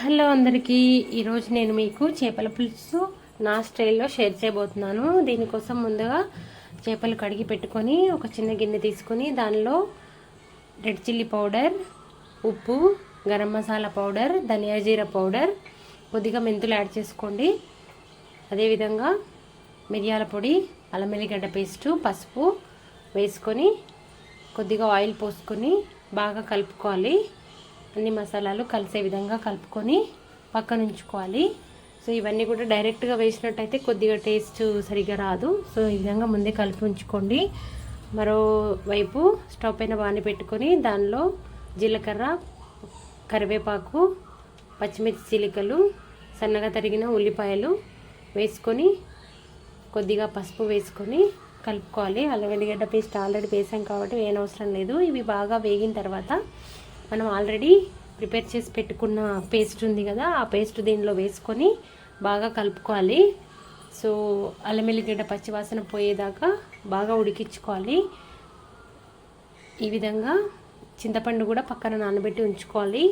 Hello అందరికీ. ఈరోజు నేను మీకు చేపల పులుసు నా స్టైల్లో షేర్ చేయబోతున్నాను. దీనికోసం ముందుగా చేపలు కడిగి పెట్టుకొని ఒక చిన్న గిన్నె తీసుకొని దానిలో రెడ్ చిల్లీ పౌడర్ ఉప్పు గరం మసాలా పౌడర్ ధనియా జీర పౌడర్ కొద్దిగా మెంతులు యాడ్ చేసుకోండి. అదేవిధంగా మిరియాల పొడి అల్లం వెల్లిగడ్డ పేస్టు పసుపు వేసుకొని కొద్దిగా ఆయిల్ పోసుకొని బాగా కలుపుకోవాలి. అన్ని మసాలాలు కలిసే విధంగా కలుపుకొని పక్కన ఉంచుకోవాలి. సో ఇవన్నీ కూడా డైరెక్ట్గా వేసినట్టయితే కొద్దిగా టేస్ట్ సరిగా రాదు. సో ఈ విధంగా ముందే కలిపి ఉంచుకోండి. మరోవైపు స్టవ్ పైన బాణి పెట్టుకొని దానిలో జీలకర్ర కరివేపాకు పచ్చిమిర్చి చిలికలు సన్నగా తరిగిన ఉల్లిపాయలు వేసుకొని కొద్దిగా పసుపు వేసుకొని కలుపుకోవాలి. అల్లం వెల్లిగడ్డ పేస్ట్ ఆల్రెడీ వేసాం కాబట్టి వేయనవసరం లేదు. ఇవి బాగా వేగిన తర్వాత మనం ఆల్రెడీ ప్రిపేర్ చేసి పెట్టుకున్న పేస్ట్ ఉంది కదా ఆ పేస్ట్ దీనిలో వేసుకొని బాగా కలుపుకోవాలి. సో అల్లం వెల్లిగడ్డ పచ్చివాసన పోయేదాకా బాగా ఉడికించుకోవాలి. ఈ విధంగా చింతపండు కూడా పక్కన నానబెట్టి ఉంచుకోవాలి.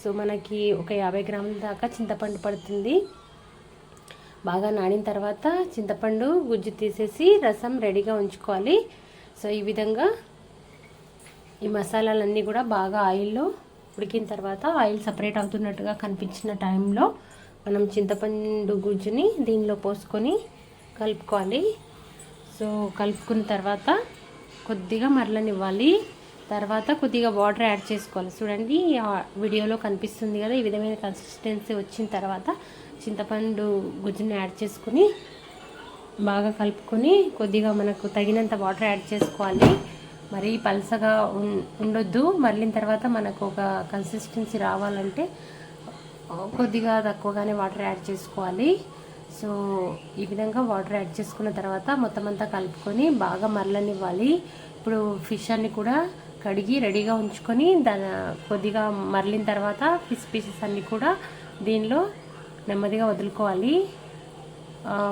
సో మనకి ఒక యాభై గ్రాముల దాకా చింతపండు పడుతుంది. బాగా నానిన తర్వాత చింతపండు గుజ్జు తీసేసి రసం రెడీగా ఉంచుకోవాలి. సో ఈ విధంగా ఈ మసాలాలన్నీ కూడా బాగా ఆయిల్లో ఉడికిన తర్వాత ఆయిల్ సపరేట్ అవుతున్నట్టుగా కనిపించిన టైంలో మనం చింతపండు గుజ్జుని దీనిలో పోసుకొని కలుపుకోవాలి. సో కలుపుకున్న తర్వాత కొద్దిగా మరలనివ్వాలి. తర్వాత కొద్దిగా వాటర్ యాడ్ చేసుకోవాలి. చూడండి వీడియోలో కనిపిస్తుంది కదా ఈ విధమైన కన్సిస్టెన్సీ వచ్చిన తర్వాత చింతపండు గుజ్జుని యాడ్ చేసుకుని బాగా కలుపుకొని కొద్దిగా మనకు తగినంత వాటర్ యాడ్ చేసుకోవాలి. మరీ పలసగా ఉండొద్దు. మరలిన తర్వాత మనకు ఒక కన్సిస్టెన్సీ రావాలంటే కొద్దిగా తక్కువగానే వాటర్ యాడ్ చేసుకోవాలి. సో ఈ విధంగా వాటర్ యాడ్ చేసుకున్న తర్వాత మొత్తం అంతా కలుపుకొని బాగా మరలనివ్వాలి. ఇప్పుడు ఫిష్ అన్ని కూడా కడిగి రెడీగా ఉంచుకొని దాని కొద్దిగా మరలిన తర్వాత ఫిష్ పీసెస్ అన్నీ కూడా దీనిలో నెమ్మదిగా వదులుకోవాలి.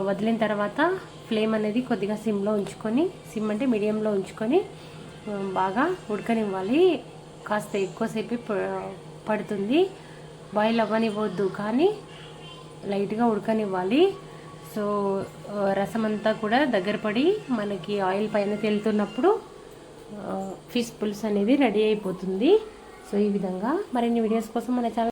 వదిలిన తర్వాత ఫ్లేమ్ అనేది కొద్దిగా సిమ్లో ఉంచుకొని సిమ్ అంటే మీడియంలో ఉంచుకొని బాగా ఉడకనివ్వాలి. కాస్త ఎక్కువసేపు పడుతుంది. బాయిల్ అవ్వనివ్వద్దు కానీ లైట్గా ఉడకనివ్వాలి. సో రసం అంతా కూడా దగ్గర పడి మనకి ఆయిల్ పైన తేలుతున్నప్పుడు ఫిష్ పులుసు అనేది రెడీ అయిపోతుంది. సో ఈ విధంగా మరిన్ని వీడియోస్ కోసం మన ఛానల్